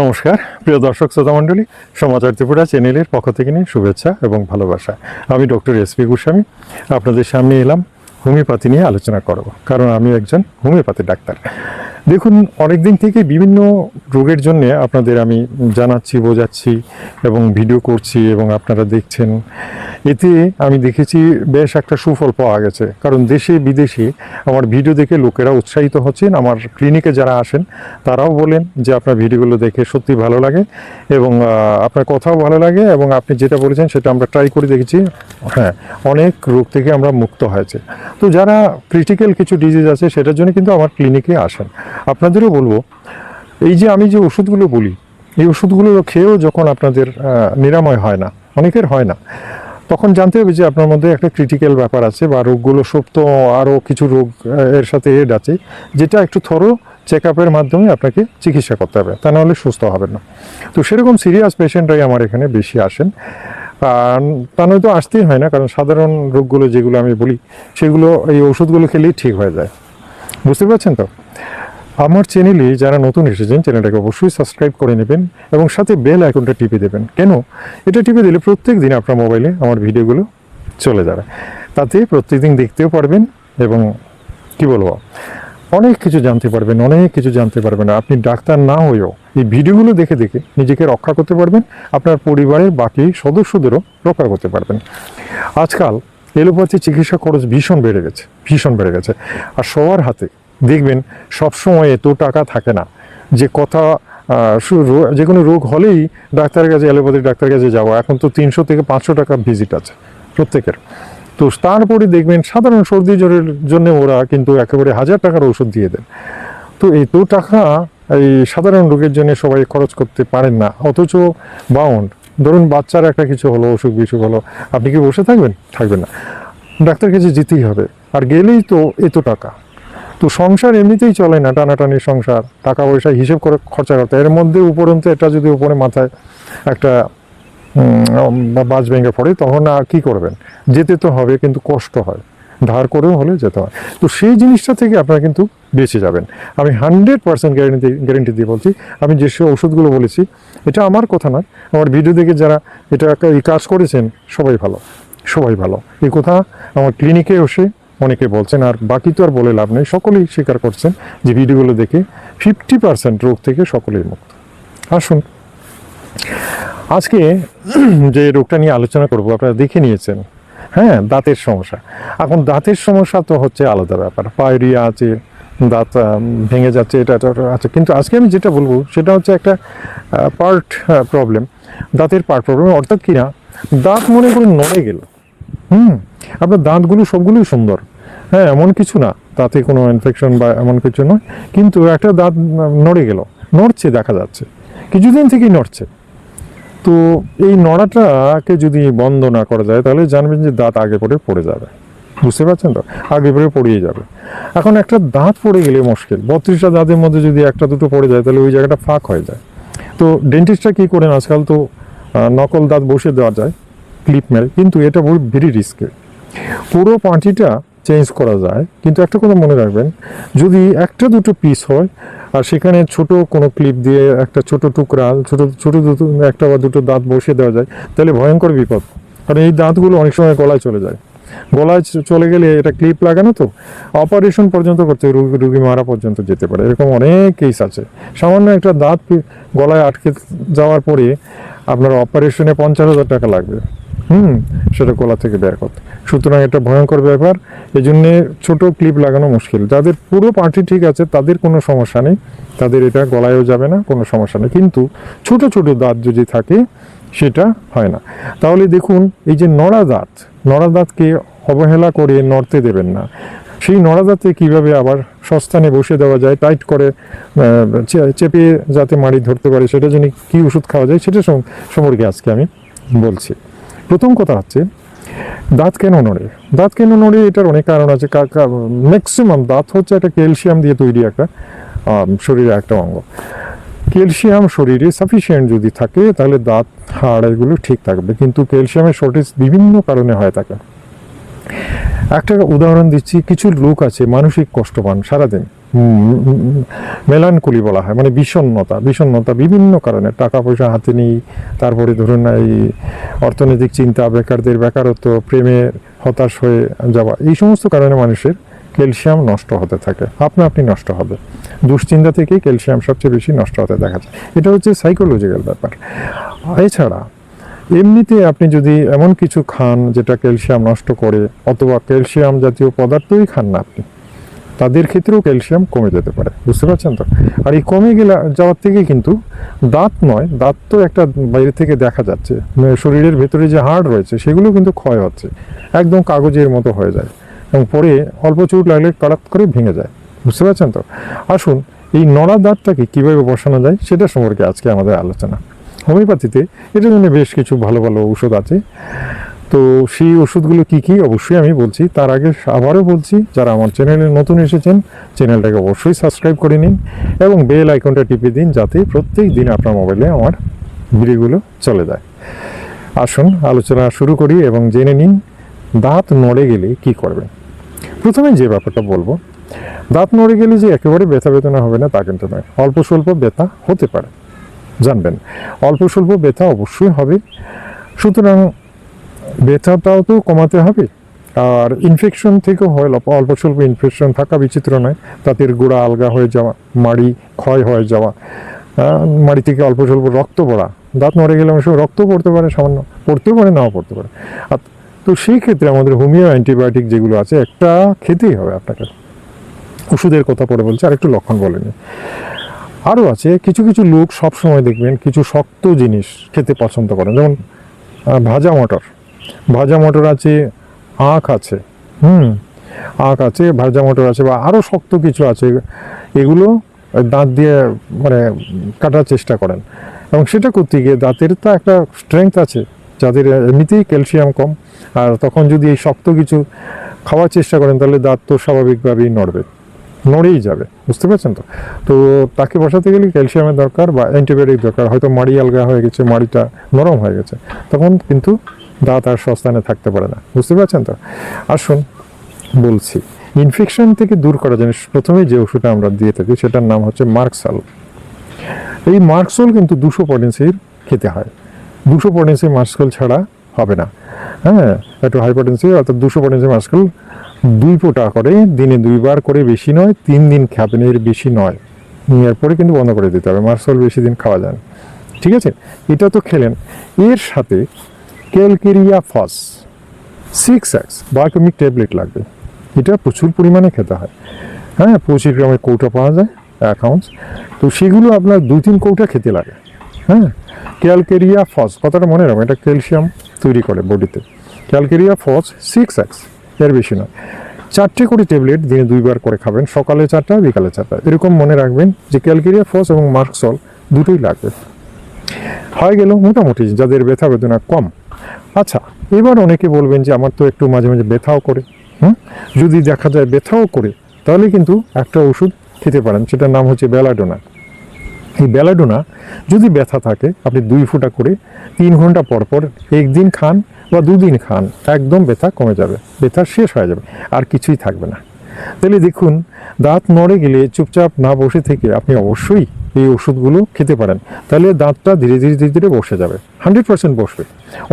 নমস্কার, প্রিয় দর্শক শ্রোতা মণ্ডলী, সমাচার ত্রিপুরা চ্যানেলের পক্ষ থেকে নিয়ে শুভেচ্ছা এবং ভালোবাসা। আমি ডক্টর এস পি গোস্বামী, আপনাদের সামনে এলাম, হোমিওপ্যাথি নিয়ে আলোচনা করব, কারণ আমি একজন হোমিওপ্যাথি ডাক্তার। দেখুন অনেক দিন থেকে বিভিন্ন রোগের জন্য আপনাদের আমি জানাচ্ছি, বোঝাচ্ছি এবং ভিডিও করছি এবং আপনারা দেখছেন। এতে আমি দেখেছি বেশ একটা সুফল পাওয়া গেছে। কারণ দেশে বিদেশে আমার ভিডিও দেখে লোকেরা উৎসাহিত হচ্ছেন। আমার ক্লিনিকে যারা আসেন, তারাও বলেন যে আপনার ভিডিওগুলো দেখে সত্যি ভালো লাগে এবং আপনার কথাও ভালো লাগে এবং আপনি যেটা বলেছেন সেটা আমরা ট্রাই করে দেখেছি। হ্যাঁ অনেক রোগ থেকে আমরা মুক্ত হয়েছে। তো যারা ক্রিটিক্যাল কিছু ডিজিজ আছে সেটার জন্য কিন্তু আমার ক্লিনিকে আসেন। আপনাদেরও বলব, এই যে আমি যে ওষুধগুলো বলি, এই ওষুধগুলো খেয়েও যখন আপনাদের নিরাময় হয় না, অনেকের হয় না তখন জানতে হবে যে আপনার মধ্যে একটা ক্রিটিক্যাল ব্যাপার আছে বা রোগগুলো সব তো আরও কিছু রোগ এর সাথে এড আছে। যেটা একটু থরো চেক আপের মাধ্যমে আপনাকে চিকিৎসা করতে হবে, তা নাহলে সুস্থ হবেন না। তো সেরকম সিরিয়াস পেশেন্টরাই আমার এখানে বেশি আসেন। তা নয়তো আসতেই হয় না, কারণ সাধারণ রোগগুলো যেগুলো আমি বলি, সেগুলো এই ওষুধগুলো খেলেই ঠিক হয়ে যায়। বুঝতে পারছেন তো? আমার চ্যানেলে যারা নতুন এসেছেন চ্যানেলটাকে অবশ্যই সাবস্ক্রাইব করে নেবেন এবং সাথে বেল আইকনটা টিপে দেবেন। কেন? এটা টিপে দিলে প্রত্যেক দিন আপনার মোবাইলে আমার ভিডিওগুলো চলে যাবে। তাতে প্রত্যেকদিন দেখতেও পারবেন এবং কি বলব, অনেক কিছু জানতে পারবেন, অনেক কিছু জানতে পারবেন। আপনি ডাক্তার না হয়েও এই ভিডিওগুলো দেখে দেখে নিজেকে রক্ষা করতে পারবেন, আপনার পরিবারের বাকি সদস্যদেরও রক্ষা করতে পারবেন। আজকাল এলোপ্যাথি চিকিৎসা খরচ ভীষণ বেড়ে গেছে, ভীষণ বেড়ে গেছে। আর সবার হাতে দেখবেন সবসময় এত টাকা থাকে না। যে কথা যে কোনো রোগ হলেই ডাক্তারের কাছে, অ্যালোপ্যাথিক ডাক্তারের কাছে যাওয়া। এখন তো তিনশো থেকে পাঁচশো টাকা ভিজিট আছে প্রত্যেকের। তো তারপরে দেখবেন সাধারণ সর্দি জ্বরের জন্য ওরা কিন্তু একেবারে হাজার টাকার ওষুধ দিয়ে দেন। তো এত টাকা এই সাধারণ রোগের জন্য সবাই খরচ করতে পারেন না। অথচ বাউন্ড ধরুন বাচ্চার একটা কিছু হলো, অসুখ বিসুখ হলো, আপনি কি বসে থাকবেন? থাকবেন না। ডাক্তার কাছে যেতেই হবে। আর গেলেই তো এত টাকা। তো সংসার এমনিতেই চলে না টানাটানি সংসার। টাকা পয়সা হিসেব করে খরচা করতে এর মধ্যে উপরন্ত এটা যদি উপরে মাথায় একটা উম, বা বাজ ভেঙে পড়ে তখন আর কী করবেন? যেতে তো হবে কিন্তু কষ্ট হয়। ধার করেও হলে যেতে হয়। তো সেই জিনিসটা থেকে আপনারা কিন্তু বেঁচে যাবেন। আমি হান্ড্রেড পার্সেন্ট গ্যারেন্টি গ্যারেন্টি দিয়ে বলছি আমি যেসব ওষুধগুলো বলেছি এটা আমার কথা নয়। আমার ভিডিও দেখে যারা এটা এই কাজ করেছেন সবাই ভালো। সবাই ভালো। এই কথা আমার ক্লিনিকে এসে অনেকে বলছেন, আর বাকি তো আর বলে লাভ নেই। সকলেই স্বীকার করছেন যে ভিডিওগুলো দেখে ফিফটি পার্সেন্ট রোগ থেকে সকলেই মুক্ত। আসুন, আজকে যে রোগটা নিয়ে আলোচনা করব, আপনারা দেখে নিয়েছেন। হ্যাঁ দাঁতের সমস্যা। এখন দাঁতের সমস্যা তো হচ্ছে আলাদা ব্যাপার। পায়রিয়া আছে, দাঁত ভেঙে যাচ্ছে, এটা আছে। কিন্তু আজকে আমি যেটা বলব, সেটা হচ্ছে একটা পার্ট প্রবলেম দাঁতের পার্ট প্রবলেম অর্থাৎ কিনা দাঁত মনে করে নড়ে গেল। হুম, আপনার দাঁতগুলো সবগুলোই সুন্দর। হ্যাঁ এমন কিছু না। তাতে কোনো ইনফেকশন বা এমন কিছু নয়। কিন্তু একটা দাঁত নড়ে গেল। নড়ছে, দেখা যাচ্ছে। কিছুদিন থেকেই নড়ছে। তো এই নড়াটাকে যদি বন্ধ না করা যায়, তাহলে জানবেন যে দাঁত আগে পড়ে পড়ে যাবে। বুঝতে পারছেন তো? আগে পড়ে পড়িয়ে যাবে। এখন একটা দাঁত পড়ে গেলে মুশকিল। বত্রিশটা দাঁতের মধ্যে যদি একটা দুটো পড়ে যায়, তাহলে ওই জায়গাটা ফাঁক হয়ে যায়। তো ডেন্টিস্টরা কী করেন আজকাল? তো নকল দাঁত বসে দেওয়া যায় ক্লিপ মেরে। কিন্তু এটা ভেরি রিস্কের পুরো পাঁটিটা চেঞ্জ করা যায়। কিন্তু একটা কথা মনে রাখবেন, যদি একটা দুটো পিস হয়, আর সেখানে ছোট কোনো ক্লিপ দিয়ে একটা ছোট টুকরা, ছোট ছোট দুটো, একটা বা দুটো দাঁত বসিয়ে দেওয়া যায়, তাহলে ভয়ঙ্কর বিপদ। কারণ এই দাঁতগুলো অনেক সময় গলায় চলে যায়। গলায় চলে গেলে এটা ক্লিপ লাগানো তো অপারেশন পর্যন্ত করতে রুগী রুগী মারা পর্যন্ত যেতে পারে। এরকম অনেক কেস আছে। সামান্য একটা দাঁত গলায় আটকে যাওয়ার পরে আপনার অপারেশনে পঞ্চাশ হাজার টাকা লাগবে। হুম, সেটা গলা থেকে বের করতে। সুতরাং এটা ভয়ঙ্কর ব্যাপার। এই জন্যে ছোটো ক্লিপ লাগানো মুশকিল। যাদের পুরো পার্টি ঠিক আছে, তাদের কোনো সমস্যা নেই। তাদের এটা গলায়ও যাবে না, কোনো সমস্যা নেই। কিন্তু ছোট ছোট দাঁত যদি থাকে, সেটা হয় না। তাহলে দেখুন, এই যে নড়া দাঁত, নড়া দাঁতকে অবহেলা করে নড়তে দেবেন না। সেই নড়া দাঁতে কীভাবে আবার সস্তানে বসে দেওয়া যায়, টাইট করে চেপে যাতে মাড়ি ধরতে পারে, সেটা জন্য কী ওষুধ খাওয়া যায়, সেটা সম- সম্পর্কে আজকে আমি বলছি। প্রথম কথা হচ্ছে, দাঁত কেন নড়ে? দাঁত কেন নড়ে এটার অনেক কারণ আছে। ম্যাক্সিমাম দাঁত হচ্ছে একটা ক্যালসিয়াম দিয়ে তৈরি একটা শরীরের একটা অঙ্গ। ক্যালসিয়াম শরীরে সাফিসিয়েন্ট যদি থাকে, তাহলে দাঁত, হাড় এগুলো ঠিক থাকবে। কিন্তু ক্যালসিয়ামের শর্টেজ বিভিন্ন কারণে হয়ে থাকে। একটা উদাহরণ দিচ্ছি, কিছু লোক আছে, মানসিক কষ্ট পান সারাদিন। মেলানকুলি বলা হয় মানে বিষণ্ণতা বিষণ্ণতা বিভিন্ন কারণে। টাকা পয়সা হাতে নেই, তারপরে ধরুন এই অর্থনৈতিক চিন্তা, বেকারদের বেকারত্ব প্রেমের হতাশ হয়ে যাওয়া, এই সমস্ত কারণে মানুষের ক্যালসিয়াম নষ্ট হতে থাকে। আপনা আপনি নষ্ট হবে। দুশ্চিন্তা থেকেই ক্যালসিয়াম সবচেয়ে বেশি নষ্ট হতে দেখা যায়। এটা হচ্ছে সাইকোলজিক্যাল ব্যাপার। এছাড়া, এমনিতে আপনি যদি এমন কিছু খান যেটা ক্যালসিয়াম নষ্ট করে, অথবা ক্যালসিয়াম জাতীয় পদার্থই খান না আপনি তাদের ক্ষেত্রেও ক্যালসিয়াম কমে যেতে পারে, বুঝতে পারছেন তো? আর এই কমে গেলে যাওয়ার থেকে কিন্তু দাঁত নয়, দাঁত তো একটা বাইরে থেকে দেখা যাচ্ছে। মানে শরীরের ভেতরে যে হাড় রয়েছে, সেগুলো কিন্তু ক্ষয় হচ্ছে, একদম কাগজের মতো হয়ে যায় এবং পরে অল্প চোট লাগলে কারাত করে ভেঙে যায়, বুঝতে পারছেন তো? আসুন, এই নড়া দাঁতটাকে কীভাবে বসানো যায়, সেটা সম্পর্কে আজকে আমাদের আলোচনা। হোমিওপ্যাথিতে এটার জন্য বেশ কিছু ভালো ভালো ওষুধ আছে। তো সেই ওষুধগুলো কি কি? অবশ্যই আমি বলছি। তার আগে আবারও বলছি, যারা আমার চ্যানেলে নতুন এসেছেন, চ্যানেলটাকে অবশ্যই সাবস্ক্রাইব করে নিন এবং বেল আইকনটা টিপে দিন যাতে প্রত্যেক দিন আপনার মোবাইলে আমার ভিডিওগুলো চলে যায়। আসুন, আলোচনা শুরু করি এবং জেনে নিন দাঁত নড়ে গেলে কি করবেন। প্রথমে যে ব্যাপারটা বলব, দাঁত নড়ে গেলে যে একেবারে ব্যথা বেদনা হবে না তা কিন্তু নয়। অল্প স্বল্প ব্যথা হতে পারে, জানবেন। অল্প স্বল্প ব্যথা অবশ্যই হবে। সুতরাং ব্যথাটাও তো কমাতে হবে। আর ইনফেকশন থেকেও হয়, অল্প স্বল্প ইনফেকশন থাকা বিচিত্র নয়। তাদের গোড়া আলগা হয়ে যাওয়া, মাড়ি ক্ষয় হয়ে যাওয়া মাড়ি থেকে অল্প স্বল্প রক্ত পড়া। দাঁত নড়ে গেলে অনেক রক্ত পড়তে পারে, সামান্য পড়তেও পারে, নাও পড়তে পারে। আর তো সেই ক্ষেত্রে আমাদের হোমিও অ্যান্টিবায়োটিক যেগুলো আছে, একটা খেতেই হবে আপনাকে। ওষুধের কথা পরে বলছি আর একটু লক্ষণ বলেনি আরও আছে, কিছু কিছু লোক সব সময় দেখবেন কিছু শক্ত জিনিস খেতে পছন্দ করেন। যেমন ভাজা মটর। ভাজা মটর আছে, আখ আছে, হুম, আখ আছে, ভাজা মটর আছে বা আরও শক্ত কিছু আছে, এগুলো দাঁত দিয়ে মানে কাটার চেষ্টা করেন। এবং সেটা করতে গিয়ে দাঁতের তো একটা স্ট্রেংথ আছে, যাদের এমনিতেই ক্যালসিয়াম কম। আর তখন যদি এই শক্ত কিছু খাওয়ার চেষ্টা করেন, তাহলে দাঁত তো স্বাভাবিকভাবেই নড়বে, নড়েই যাবে, বুঝতে পারছেন তো? তো তাকে বসাতে গেলে ক্যালসিয়ামের দরকার বা অ্যান্টিবায়োটিক দরকার, হয়তো মাড়ি আলগা হয়ে গেছে, মাড়িটা নরম হয়ে গেছে, তখন কিন্তু দাঁত আর সস্তানে থাকতে পারে না। বুঝতে পারছেন তো? আসুন, বলছি। ইনফেকশন থেকে দূর করার জন্য প্রথমেই যে ওষুধটা আমরা দিয়ে থাকি, সেটার নাম হচ্ছে মার্কসাল এই মার্কসল কিন্তু দুশো পটেন্সির খেতে হয়। দুশো পটেন্সি মার্কসল ছাড়া হবে না। হ্যাঁ একটু হাই পটেন্সি অর্থাৎ দুশো পটেন্সি মার্কসল দুই ফোঁটা করে, দিনে দুইবার করে বেশি নয়, তিন দিন খাবেন এর বেশি নয়। নেওয়ার এরপরে কিন্তু বন্ধ করে দিতে হবে। মার্কসল বেশি দিন খাওয়া যায় ঠিক আছে? এটা তো খেলেন। এর সাথে calcarea phos six X biochemic tablet লাগবে। এটা প্রচুর পরিমাণে খেতে হয়। হ্যাঁ পঁচিশ গ্রামের কৌটা পাওয়া যায় অ্যাকাউন্টস তো সেগুলো আপনার দুই তিন কৌটা খেতে লাগে। হ্যাঁ ক্যালকেরিয়া ফস, কথাটা মনে রাখবেন, এটা ক্যালসিয়াম তৈরি করে বডিতে। ক্যালকেরিয়া ফস সিক্স এক্সের বেশি নয়। চারটে করে ট্যাবলেট দিনে দুইবার করে খাবেন, সকালে চারটা, বিকালে চারটা। এরকম মনে রাখবেন যে ক্যালকেরিয়া ফস এবং মার্কসল দুটোই লাগবে। হয়ে গেল মোটামুটি, যাদের ব্যথা বেদনা কম আচ্ছা এবার অনেকে বলবেন যে আমার তো একটু মাঝে মাঝে ব্যথাও করে, হুম? যদি দেখা যায় ব্যথাও করে, তাহলে কিন্তু একটা ওষুধ খেতে পারেন, সেটার নাম হচ্ছে বেলাডোনা। এই বেলাডোনা, যদি ব্যথা থাকে, আপনি দুই ফুটা করে তিন ঘণ্টা পর পর একদিন খান বা দুদিন খান, একদম ব্যথা কমে যাবে, ব্যথা শেষ হয়ে যাবে, আর কিছুই থাকবে না। তাহলে দেখুন, দাঁত নড়ে গেলে চুপচাপ না বসে থেকে আপনি অবশ্যই এই ওষুধগুলো খেতে পারেন। তাহলে দাঁতটা ধীরে ধীরে ধীরে ধীরে বসে যাবে। হান্ড্রেড পার্সেন্ট বসবে।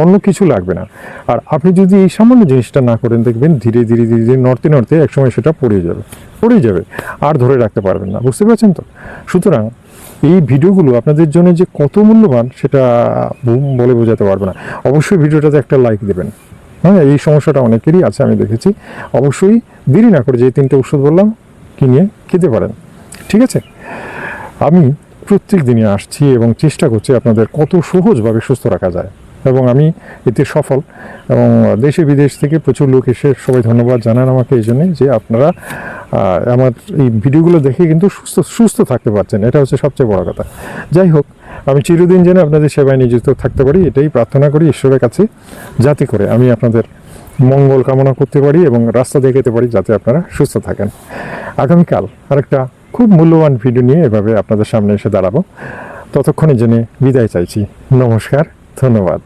অন্য কিছু লাগবে না। আর আপনি যদি এই সামান্য জিনিসটা না করেন, দেখবেন ধীরে ধীরে ধীরে ধীরে নড়তে নড়তে একসময় সেটা পড়ে যাবে। পড়ে যাবে। আর ধরে রাখতে পারবেন না। বুঝতে পারছেন তো? সুতরাং এই ভিডিওগুলো আপনাদের জন্য যে কত মূল্যবান, সেটা বলে বোঝাতে পারব না। অবশ্যই ভিডিওটাতে একটা লাইক দেবেন। হ্যাঁ এই সমস্যাটা অনেকেরই আছে, আমি দেখেছি। অবশ্যই দেরি না করে যে তিনটে ওষুধ বললাম, কিনে খেতে পারেন। ঠিক আছে? আমি প্রত্যেক দিনই আসছি এবং চেষ্টা করছি আপনাদের কত সহজভাবে সুস্থ রাখা যায়। এবং আমি এতে সফল এবং দেশে বিদেশ থেকে প্রচুর লোক এসে সবাই ধন্যবাদ জানান আমাকে এই জন্যে যে আপনারা আমার এই ভিডিওগুলো দেখে কিন্তু সুস্থ সুস্থ থাকতে পারছেন। এটা হচ্ছে সবচেয়ে বড় কথা। যাই হোক, আমি চিরদিন যেন আপনাদের সেবায় নিযুক্ত থাকতে পারি, এটাই প্রার্থনা করি ঈশ্বরের কাছে, যাতে করে আমি আপনাদের মঙ্গল কামনা করতে পারি এবং রাস্তা দেখাতে পারি যাতে আপনারা সুস্থ থাকেন। আগামীকাল আরেকটা খুব মূল্যবান ভিডিও নিয়ে এভাবে আপনাদের সামনে এসে দাঁড়াবো। ততক্ষণের জন্য বিদায় চাইছি। নমস্কার, ধন্যবাদ।